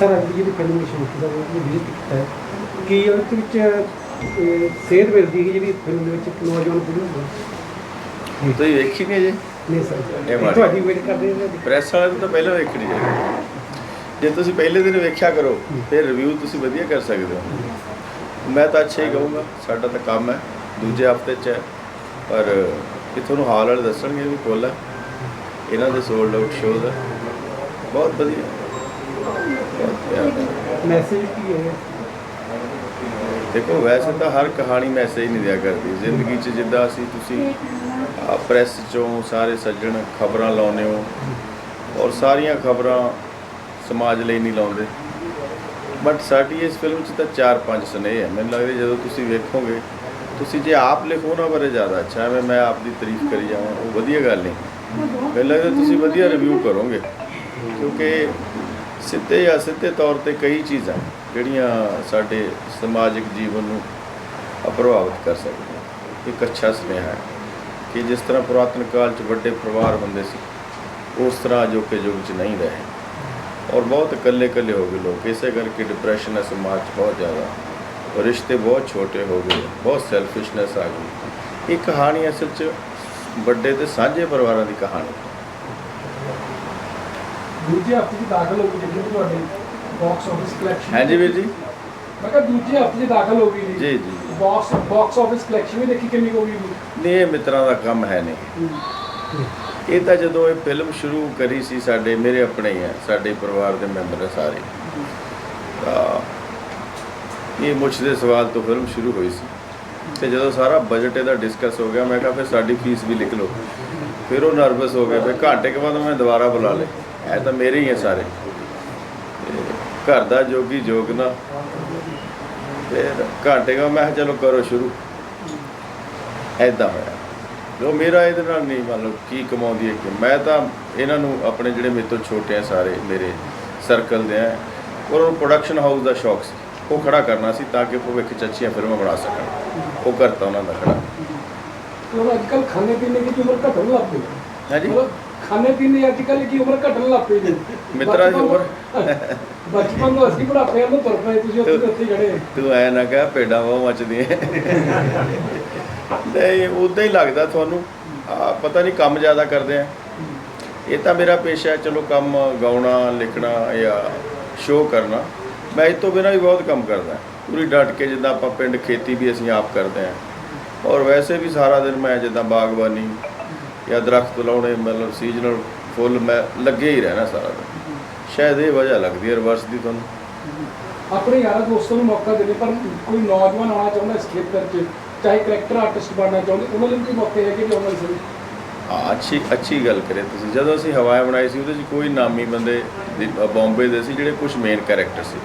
Sir ਅੱਜ ਜਿਹੜੀ film shoot ਦਾ visit ਕੀਤਾ ਹੈ? ਕੀ ਉਹਦੇ ਵਿੱਚ ਸੇਧ ਮਿਲਦੀ ਹੈ ਜਿਹੜੀ ਫਿਲਮ ਦੇ ਵਿੱਚ ਇੱਕ ਨੌਜਵਾਨ ਪੀੜ੍ਹੀ ਨੂੰ ਤੁਸੀਂ ਵੇਖੀ ਨਹੀਂ ਜੇ। ਨਹੀਂ ਸਰ। ਤੁਹਾਡੀ ਵੇਟ ਕਰਦੇ ਹਾਂ ਪ੍ਰੈਸ ਵਾਲੇ ਨੂੰ ਤਾਂ ਪਹਿਲਾਂ ਵੇਖਣੀ ਚਾਹੀਦੀ ਜੇ ਤੁਸੀਂ ਪਹਿਲੇ ਦਿਨ ਵੇਖਿਆ ਕਰੋ ਫਿਰ ਰਿਵਿਊ ਤੁਸੀਂ ਵਧੀਆ ਕਰ ਸਕਦੇ ਹੋ। ਮੈਂ ਤਾਂ ਅੱਛਾ ਹੀ ਕਹੂੰਗਾ ਸਾਡਾ ਤਾਂ ਕੰਮ ਹੈ ਦੂਜੇ ਹਫ਼ਤੇ 'ਚ ਹੈ। ਪਰ ਇਹ ਤੁਹਾਨੂੰ ਹਾਲ ਵਾਲੇ ਦੱਸਣਗੇ ਵੀ ਕੋਲ ਹੈ। ਇਹਨਾਂ ਦੇ ਸੋਲਡ ਆਊਟ ਸ਼ੋਜ਼ ਹੈ। ਬਹੁਤ ਵਧੀਆ। ਹੈ। ਮੈਸੇਜ ਕੀ ਹੈ? ਦੇਖੋ, ਵੈਸੇ ਤਾਂ ਹਰ ਕਹਾਣੀ ਮੈਸੇਜ ਨਹੀਂ ਦਿਆ ਕਰਦੀ। ਜ਼ਿੰਦਗੀ 'ਚ ਜਿੱਦਾਂ ਅਸੀਂ ਤੁਸੀਂ ਪ੍ਰੈਸ 'ਚੋਂ ਸਾਰੇ ਸੱਜਣ ਖਬਰਾਂ ਲਾਉਂਦੇ ਹੋ ਔਰ ਸਾਰੀਆਂ ਖਬਰਾਂ ਸਮਾਜ ਲਈ ਨਹੀਂ ਲਾਉਂਦੇ। ਬਟ ਸਾਡੀ ਇਸ ਫਿਲਮ 'ਚ ਤਾਂ ਚਾਰ ਪੰਜ ਸੁਨੇਹੇ ਹੈ ਮੈਨੂੰ ਲੱਗਦਾ ਜਦੋਂ ਤੁਸੀਂ ਵੇਖੋਗੇ, ਤੁਸੀਂ ਜੇ ਆਪ ਲਿਖੋ ਨਾ ਬਾਰੇ ਜ਼ਿਆਦਾ ਅੱਛਾ ਹੈ। ਮੈਂ ਆਪ ਦੀ ਤਾਰੀਫ ਕਰੀ ਜਾਵਾਂ, ਉਹ ਵਧੀਆ ਗੱਲ ਨਹੀਂ। ਮੈਨੂੰ ਲੱਗਦਾ ਤੁਸੀਂ ਵਧੀਆ ਰਿਵਿਊ ਕਰੋਗੇ। ਕਿਉਂਕਿ ਸਿੱਧੇ ਜਾਂ ਸਿੱਧੇ ਤੌਰ ਤੇ ਕਈ ਚੀਜ਼ਾਂ ਜਿਹੜੀਆਂ ਸਾਡੇ ਸਮਾਜਿਕ ਜੀਵਨ ਨੂੰ ਪ੍ਰਭਾਵਿਤ ਕਰ ਸਕਦੀਆਂ। ਇੱਕ ਅੱਛਾ ਸੁਨੇਹਾ ਹੈ ਕਿ ਜਿਸ ਤਰ੍ਹਾਂ ਪੁਰਾਤਨ ਕਾਲ 'ਚ ਵੱਡੇ ਪਰਿਵਾਰ ਹੁੰਦੇ ਸੀ, ਉਸ ਤਰ੍ਹਾਂ ਅਜੋਕੇ ਯੁੱਗ 'ਚ ਨਹੀਂ ਰਹੇ। ਔਰ ਬਹੁਤ ਇਕੱਲੇ ਇਕੱਲੇ ਹੋ ਗਏ ਲੋਕ, ਇਸੇ ਕਰਕੇ ਡਿਪਰੈਸ਼ਨ ਹੈ ਸਮਾਜ 'ਚ ਬਹੁਤ ਜ਼ਿਆਦਾ। ਔਰ ਰਿਸ਼ਤੇ ਬਹੁਤ ਛੋਟੇ ਹੋ ਗਏ, ਬਹੁਤ ਸੈਲਫਿਸ਼ਨੈਸ ਆ ਗਈ। ਇਹ ਕਹਾਣੀ ਅਸਲ 'ਚ ਵੱਡੇ ਤੇ ਸਾਂਝੇ ਪਰਿਵਾਰਾਂ ਦੀ ਕਹਾਣੀ ਦੂਜੇ ਹਫ਼ਤੇ ਦੀ ਦਾਖਲ ਹੋ ਗਈ ਜਿਹੜੀ ਤੁਹਾਡੇ ਬਾਕਸ ਆਫਿਸ ਕਲੈਕਸ਼ਨ ਹੈ ਜੀ ਵੀਰ ਜੀ। ਮੈਂ ਕਿਹਾ ਦੂਜੇ ਹਫ਼ਤੇ ਦੀ ਦਾਖਲ ਹੋ ਗਈ ਜੀ। ਜੀ ਬਾਕਸ ਬਾਕਸ ਆਫਿਸ ਕਲੈਕਸ਼ਨ ਵੀ ਦੇਖੀ ਕਿੰਨੀ ਹੋ ਗਈ ਨਹੀਂ ਇਹ ਮਿੱਤਰਾਂ ਦਾ ਕੰਮ ਹੈ ਨਹੀਂ। ਇਹ ਤਾਂ ਜਦੋਂ ਇਹ ਫਿਲਮ ਸ਼ੁਰੂ ਕਰੀ ਸੀ ਸਾਡੇ ਮੇਰੇ ਆਪਣੇ ਹੀ ਆ ਸਾਡੇ ਪਰਿਵਾਰ ਦੇ ਮੈਂਬਰ ਆ ਸਾਰੇ। ਤਾਂ ਇਹ ਮੁੱਛ ਦੇ ਸਵਾਲ ਤੋਂ ਫਿਲਮ ਸ਼ੁਰੂ ਹੋਈ ਸੀ। ਤੇ ਜਦੋਂ ਸਾਰਾ ਬਜਟ ਇਹਦਾ ਡਿਸਕਸ ਹੋ ਗਿਆ ਮੈਂ ਕਿਹਾ ਫਿਰ ਸਾਡੀ ਫੀਸ ਵੀ ਲਿਖ ਲਓ। ਫਿਰ ਉਹ ਨਰਵਸ ਹੋ ਗਏ ਫਿਰ ਘੰਟੇ ਕੇ ਬਾਅਦ ਮੈਂ ਦੁਬਾਰਾ ਬੁਲਾ ਲਏ ਇਹ ਤਾਂ ਮੇਰੇ ਹੀ ਆ ਸਾਰੇ। ਘਰ ਦਾ ਜੋਗੀ ਜੋਗ ਨਾ। ਫਿਰ ਘੰਟੇ ਕੇ ਬਾਅਦ ਮੈਂ ਚਲੋ ਕਰੋ ਸ਼ੁਰੂ। ਐਦਾਂ ਹੋਇਆ। ਜੋ ਮੇਰਾ ਇਹਦੇ ਨਾਲ ਨਹੀਂ ਮੰਨ ਲਓ ਕੀ ਕਮਾਉਂਦੀ ਹੈ ਕਿ ਮੈਂ ਤਾਂ ਇਹਨਾਂ ਨੂੰ ਆਪਣੇ ਜਿਹੜੇ ਮੇਰੇ ਤੋਂ ਛੋਟੇ ਆ ਸਾਰੇ ਮੇਰੇ ਸਰਕਲ ਦੇ ਆ ਔਰ ਉਹ ਪ੍ਰੋਡਕਸ਼ਨ ਹਾਊਸ ਦਾ ਸ਼ੌਕ ਸੀ। ਉਹ ਖੜਾ ਕਰਨਾ ਸੀ ਤਾਂ ਕਿ ਭਵਿੱਖ 'ਚ ਅੱਛੀਆਂ ਫਿਲਮਾਂ ਬਣਾ ਸਕਣ। ਉਹ ਕਰਤਾ ਉਹਨਾਂ ਦਾ ਖੜਾ। ਹੁਣ ਅੱਜ ਕੱਲ ਖਾਣੇ ਪੀਣੇ ਦੀ ਉਮਰ ਘਟਣ ਲੱਗ ਪਈ ਹੈ ਜੀ ਮਤਲਬ ਖਾਣੇ ਪੀਣੇ ਅੱਜ ਕੱਲ ਦੀ ਉਮਰ ਘਟਣ ਲੱਗ ਪਈ ਜੀ। ਮਿੱਤਰਾਂ ਦੀ ਉਮਰ। ਬਚਪਨ ਤੋਂ ਅਸੀਂ ਬੁਢਾਪੇ ਨੂੰ ਤੁਰ ਪਏ ਤੁਸੀਂ ਉੱਥੇ ਉੱਥੇ ਖੜੇ। ਤੂੰ ਐ ਨਾ ਕਹਿ ਭੇਡਾਂ ਬਹੁਤ ਮੱਚਦੀਆਂ। ਨਹੀਂ ਉਦਾਂ ਹੀ ਲੱਗਦਾ ਤੁਹਾਨੂੰ। ਆ ਪਤਾ ਨਹੀਂ ਕੰਮ ਜ਼ਿਆਦਾ ਕਰਦੇ ਆ। ਇਹ ਤਾਂ ਮੇਰਾ ਪੇਸ਼ਾ ਹੈ ਚਲੋ ਕੰਮ ਗਾਉਣਾ ਲਿਖਣਾ ਜਾਂ ਸ਼ੋਅ ਕਰਨਾ। ਮੈਂ ਇਸ ਤੋਂ ਬਿਨਾਂ ਵੀ ਬਹੁਤ ਕੰਮ ਕਰਦਾ। ਪੂਰੀ ਡਟ ਕੇ ਜਿੱਦਾਂ ਆਪਾਂ ਪਿੰਡ ਖੇਤੀ ਵੀ ਅਸੀਂ ਆਪ ਕਰਦੇ ਹਾਂ ਔਰ ਵੈਸੇ ਵੀ ਸਾਰਾ ਦਿਨ ਮੈਂ ਜਿੱਦਾਂ ਬਾਗਬਾਨੀ ਜਾਂ ਦਰਖਤ ਲਾਉਣੇ ਮਤਲਬ ਸੀਜ਼ਨਲ ਫੁੱਲ ਮੈਂ ਲੱਗੇ ਹੀ ਰਹਿਣਾ ਸਾਰਾ ਦਿਨ। ਸ਼ਾਇਦ ਇਹ ਵਜ੍ਹਾ ਲੱਗਦੀ ਹੈ ਰਿਵਰਸ ਦੀ ਤੁਹਾਨੂੰ। ਆਪਣੇ ਯਾਰਾਂ ਦੋਸਤਾਂ ਨੂੰ ਮੌਕਾ ਦੇਣੇ ਪਰ ਕੋਈ ਨੌਜਵਾਨ ਆਉਣਾ ਚਾਹੁੰਦਾ ਇਸ ਖੇਤਰ 'ਚ ਚਾਹੇ ਕਰੈਕਟਰ ਆਰਟਿਸਟ ਬਣਨਾ ਚਾਹੁੰਦੇ ਉਹਨਾਂ ਲਈ ਵੀ ਮੌਕੇ ਹੈਗੇ ਕਿ ਉਹਨਾਂ ਲਈ ਹਾਂ ਅੱਛੀ ਅੱਛੀ ਗੱਲ ਕਰੇ ਤੁਸੀਂ। ਜਦੋਂ ਅਸੀਂ ਹਵਾਇਆ ਬਣਾਈ ਸੀ ਉਹਦੇ 'ਚ ਕੋਈ ਨਾਮੀ ਬੰਦੇ ਬੰਬੇ ਦੇ ਸੀ ਜਿਹੜੇ ਕੁਝ ਮੇਨ ਕੈਰੈਕਟਰ ਸੀ।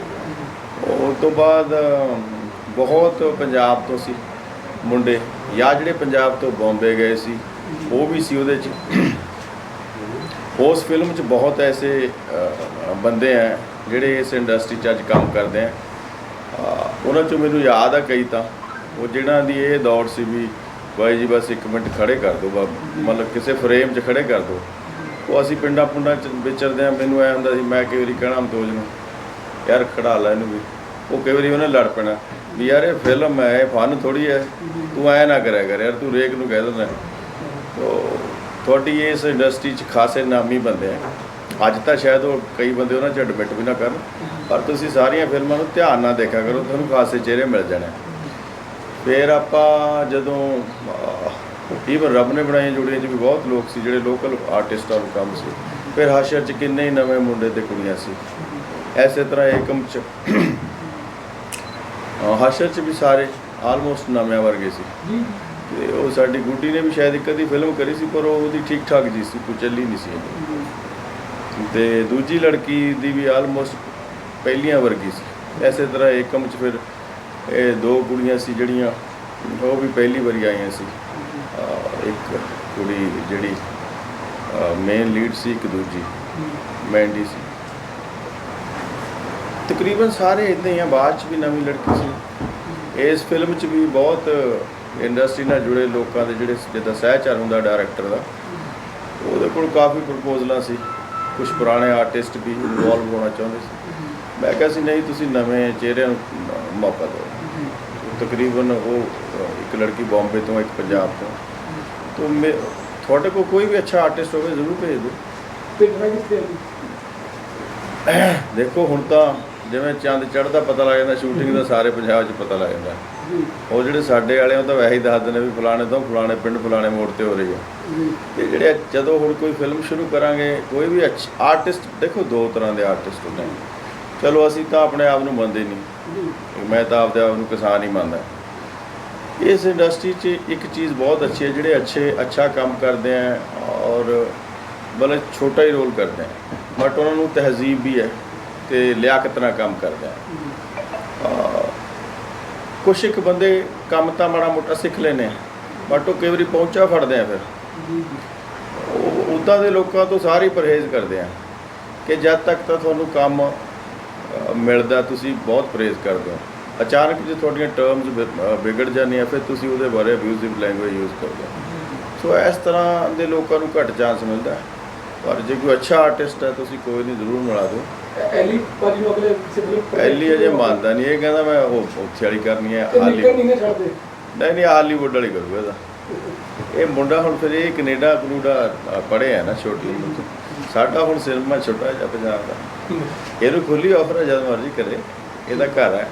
ਉਸ ਤੋਂ ਬਾਅਦ ਬਹੁਤ ਪੰਜਾਬ ਤੋਂ ਸੀ ਮੁੰਡੇ ਜਾਂ ਜਿਹੜੇ ਪੰਜਾਬ ਤੋਂ ਬੰਬੇ ਗਏ ਸੀ ਉਹ ਵੀ ਸੀ ਉਹਦੇ 'ਚ। ਉਸ ਫਿਲਮ 'ਚ ਬਹੁਤ ਐਸੇ ਬੰਦੇ ਆ ਜਿਹੜੇ ਇਸ ਇੰਡਸਟਰੀ 'ਚ ਅੱਜ ਕੰਮ ਕਰਦੇ ਆ ਉਹਨਾਂ 'ਚੋਂ ਮੈਨੂੰ ਯਾਦ ਆ ਕਈ ਤਾਂ। ਉਹ ਜਿਹਨਾਂ ਦੀ ਇਹ ਦੌੜ ਸੀ ਵੀ ਬਾਈ ਜੀ ਬਸ ਇੱਕ ਮਿੰਟ ਖੜੇ ਕਰ ਦਿਓ ਮਤਲਬ ਕਿਸੇ ਫਰੇਮ 'ਚ ਖੜੇ ਕਰ ਦਿਓ ਉਹ ਅਸੀਂ ਪਿੰਡਾਂ ਪੁੰਡਾਂ 'ਚ ਵਿਚਰਦੇ ਆ ਮੈਨੂੰ ਐ ਹੁੰਦਾ ਸੀ, ਮੈਂ ਕਈ ਵਾਰੀ ਕਹਿਣਾ ਅਮਤੋਜ ਨੂੰ ਯਾਰ ਖੜਾ ਲੈ ਇਹਨੂੰ ਵੀ। ਉਹ ਕਈ ਵਾਰੀ ਉਹਨੇ ਲੜ ਪੈਣਾ, ਵੀ ਯਾਰ ਇਹ ਫਿਲਮ ਹੈ ਇਹ ਫਨ ਥੋੜੀ ਹੈ ਤੂੰ ਐ ਨਾ ਕਰਿਆ ਕਰ ਯਾਰ, ਤੂੰ ਰੇਕ ਨੂੰ ਕਹਿ ਦਿੰਦਾ। ਤੋ ਤੁਹਾਡੀ ਇਸ ਇੰਡਸਟਰੀ 'ਚ ਖਾਸੇ ਨਾਮੀ ਬੰਦੇ ਆ। ਅੱਜ ਤਾਂ ਸ਼ਾਇਦ ਉਹ ਕਈ ਬੰਦੇ ਉਹਨਾਂ 'ਚ ਐਡਮਿਟ ਵੀ ਨਾ ਕਰਨ ਪਰ ਤੁਸੀਂ ਸਾਰੀਆਂ ਫਿਲਮਾਂ ਨੂੰ ਧਿਆਨ ਨਾਲ ਦੇਖਿਆ ਕਰੋ ਤੁਹਾਨੂੰ ਖਾਸੇ ਚਿਹਰੇ ਮਿਲ ਜਾਣੇ। ਫਿਰ ਆਪਾਂ ਜਦੋਂ ਈਵਨ ਰੱਬ ਨੇ ਬਣਾਈਆਂ ਜੋੜੀਆਂ 'ਚ ਵੀ ਬਹੁਤ ਲੋਕ ਸੀ ਜਿਹੜੇ ਲੋਕਲ ਆਰਟਿਸਟਾਂ ਨੂੰ ਕੰਮ ਸੀ। ਫਿਰ ਹਾਸ਼ਰ 'ਚ ਕਿੰਨੇ ਹੀ ਨਵੇਂ ਮੁੰਡੇ ਤੇ ਕੁੜੀਆਂ ਸੀ। ਐਸੇ ਤਰ੍ਹਾਂ ਏਕਮ 'ਚ ਅ, ਹਾਸ਼ਰ 'ਚ ਵੀ ਸਾਰੇ ਆਲਮੋਸਟ ਨਵਿਆਂ ਵਰਗੇ ਸੀ। ਤੇ ਉਹ ਸਾਡੀ ਗੁੱਡੀ ਨੇ ਵੀ ਸ਼ਾਇਦ ਇੱਕ ਅੱਧੀ ਫਿਲਮ ਕਰੀ ਸੀ, ਪਰ ਉਹ ਉਹਦੀ ਠੀਕ ਠਾਕ ਜੀ ਸੀ, ਕੋਈ ਚੱਲੀ ਨਹੀਂ ਸੀ ਇੰਨੀ। ਤੇ ਦੂਜੀ ਲੜਕੀ ਦੀ ਵੀ ਆਲਮੋਸਟ ਪਹਿਲੀਆਂ ਵਰਗੀ ਸੀ। ਐਸੇ ਤਰ੍ਹਾਂ ਏਕਮ ਚ ਫਿਰ ਇਹ ਦੋ ਕੁੜੀਆਂ ਸੀ ਜਿਹੜੀਆਂ, ਉਹ ਵੀ ਪਹਿਲੀ ਵਾਰੀ ਆਈਆਂ ਸੀ। ਅਹ ਇੱਕ ਕੁੜੀ ਜਿਹੜੀ ਮੇਨ ਲੀਡ ਸੀ, ਇੱਕ ਦੂਜੀ ਮੈਂਡੀ ਸੀ। ਤਕਰੀਬਨ ਸਾਰੇ ਇਦਾਂ ਹੀ ਆ, ਬਾਅਦ ਚ ਵੀ ਨਵੀਂ ਲੜਕੀ ਸੀ। ਇਸ ਫਿਲਮ ਚ ਵੀ ਬਹੁਤ ਇੰਡਸਟਰੀ ਨਾਲ ਜੁੜੇ ਲੋਕਾਂ ਦੇ ਜਿਹੜੇ ਜਿੱਦਾਂ ਸਹਿਚਾਰ ਹੁੰਦਾ ਡਾਇਰੈਕਟਰ ਦਾ ਉਹਦੇ ਕੋਲ ਕਾਫੀ ਪ੍ਰਪੋਜ਼ਲਾਂ ਸੀ। ਕੁਝ ਪੁਰਾਣੇ ਆਰਟਿਸਟ ਵੀ ਇਨਵੋਲਵ ਹੋਣਾ ਚਾਹੁੰਦੇ ਸੀ। ਮੈਂ ਕਿਹਾ ਸੀ ਨਹੀਂ ਤੁਸੀਂ ਨਵੇਂ ਚਿਹਰਿਆਂ ਨੂੰ ਮੌਕਾ ਦਿਓ। ਤਕਰੀਬਨ ਉਹ ਇੱਕ ਲੜਕੀ ਬੰਬੇ ਤੋਂ ਇੱਕ ਪੰਜਾਬ ਤੋਂ। ਤੋਂ ਮੇ ਤੁਹਾਡੇ ਕੋਲ ਕੋਈ ਵੀ ਅੱਛਾ ਆਰਟਿਸਟ ਹੋਵੇ ਜ਼ਰੂਰ ਭੇਜ ਦਿਓ। ਦੇਖੋ ਹੁਣ ਤਾਂ ਜਿਵੇਂ ਚੰਦ ਚੜ੍ਹਦਾ ਪਤਾ ਲੱਗ ਜਾਂਦਾ ਸ਼ੂਟਿੰਗ ਦਾ ਸਾਰੇ ਪੰਜਾਬ 'ਚ ਪਤਾ ਲੱਗ ਜਾਂਦਾ। ਉਹ ਜਿਹੜੇ ਸਾਡੇ ਵਾਲੇ ਉਹ ਤਾਂ ਵੈਸੇ ਹੀ ਦੱਸਦੇ ਨੇ ਵੀ ਫਲਾਣੇ ਤੋਂ ਫਲਾਣੇ ਪਿੰਡ ਫਲਾਣੇ ਮੋੜ ਤੇ ਹੋ ਰਹੀ ਹੈ ਤੇ ਜਿਹੜੇ ਜਦੋਂ ਹੁਣ ਕੋਈ ਫਿਲਮ ਸ਼ੁਰੂ ਕਰਾਂਗੇ ਕੋਈ ਵੀ ਆਰਟਿਸਟ ਦੇਖੋ ਦੋ ਤਰ੍ਹਾਂ ਦੇ ਆਰਟਿਸਟ ਹੁੰਦੇ ਨੇ। ਚਲੋ ਅਸੀਂ ਤਾਂ ਆਪਣੇ ਆਪ ਨੂੰ ਮੰਨਦੇ ਨਹੀਂ। ਮੈਂ ਤਾਂ ਆਪਦੇ ਆਪ ਨੂੰ ਕਿਸਾਨ ਹੀ ਮੰਨਦਾ। ਇਸ ਇੰਡਸਟਰੀ 'ਚ ਇੱਕ ਚੀਜ਼ ਬਹੁਤ ਅੱਛੀ ਹੈ ਜਿਹੜੇ ਅੱਛੇ ਅੱਛਾ ਕੰਮ ਕਰਦੇ ਆ ਔਰ ਬਲੇ ਛੋਟਾ ਹੀ ਰੋਲ ਕਰਦੇ ਆ। ਬਟ ਉਹਨਾਂ ਨੂੰ ਤਹਿਜ਼ੀਬ ਵੀ ਹੈ। ਤੇ ਲਿਆਕਤ ਨਾਲ ਕੰਮ ਕਰਦੇ ਆ ਕੁਛ ਇੱਕ ਬੰਦੇ ਕੰਮ ਤਾਂ ਮਾੜਾ ਮੋਟਾ ਸਿੱਖ ਲੈਨੇ ਆ, ਬਟ ਉਹ ਕਈ ਵਾਰੀ ਪਹੁੰਚਾ ਫੜਦੇ ਆ ਫਿਰ। ਜੀ ਉਹ ਉੱਦਾਂ ਦੇ ਲੋਕਾਂ ਤੋਂ ਸਾਰੇ ਪਰਹੇਜ਼ ਕਰਦੇ ਆ ਕਿ ਜਦ ਤੱਕ ਤਾਂ ਤੁਹਾਨੂੰ ਕੰਮ ਮਿਲਦਾ, ਤੁਸੀਂ ਬਹੁਤ ਪਰਹੇਜ਼ ਕਰਦੇ ਹੋ। ਅਚਾਨਕ ਜੇ ਤੁਹਾਡੀਆਂ ਟਰਮਸ ਵਿਗੜ ਜਾਂਦੀਆਂ, ਫਿਰ ਤੁਸੀਂ ਉਹਦੇ ਬਾਰੇ ਅਬਿਊਜ਼ਿਵ ਲੈਂਗੁਏਜ ਯੂਜ਼ ਕਰਦੇ ਹੋ। ਸੋ ਇਸ ਤਰ੍ਹਾਂ ਦੇ ਲੋਕਾਂ ਨੂੰ ਘੱਟ ਚਾਂਸ ਮਿਲਦਾ ਹੈ। ਪਰ ਜੇ ਕੋਈ ਅੱਛਾ ਆਰਟਿਸਟ ਹੈ ਤੁਸੀਂ ਕੋਈ ਨਹੀਂ ਜ਼ਰੂਰ ਮਿਲਾ ਦਿਓ। ਐਲੀ ਭਾਜੀ ਨੂੰ ਅਗਲੇ ਫਿਲਮ ਪਹਿਲੀ ਅਜੇ ਮੰਨਦਾ ਨਹੀਂ ਇਹ ਕਹਿੰਦਾ ਮੈਂ ਉਹ ਉੱਥੇ ਵਾਲੀ ਕਰਨੀ ਹੈ ਹਾਲੀ ਨਹੀਂ ਨਹੀਂ ਨਹੀਂ ਹਾਲੀਵੁੱਡ ਵਾਲੀ ਕਰੂਗਾ ਇਹਦਾ। ਇਹ ਮੁੰਡਾ ਹੁਣ ਫਿਰ ਇਹ ਕੈਨੇਡਾ ਕਨੂਡਾ ਪੜ੍ਹੇ ਆ ਨਾ ਛੋਟੀ ਸਾਡਾ ਹੁਣ ਸਿਨੇਮਾ ਛੋਟਾ ਜਿਹਾ ਪੰਜਾਬ ਦਾ। ਇਹਨੂੰ ਖੁੱਲੀ ਆਫਰ ਜਦ ਮਰਜ਼ੀ ਕਰੇ। ਇਹਦਾ ਘਰ ਹੈ।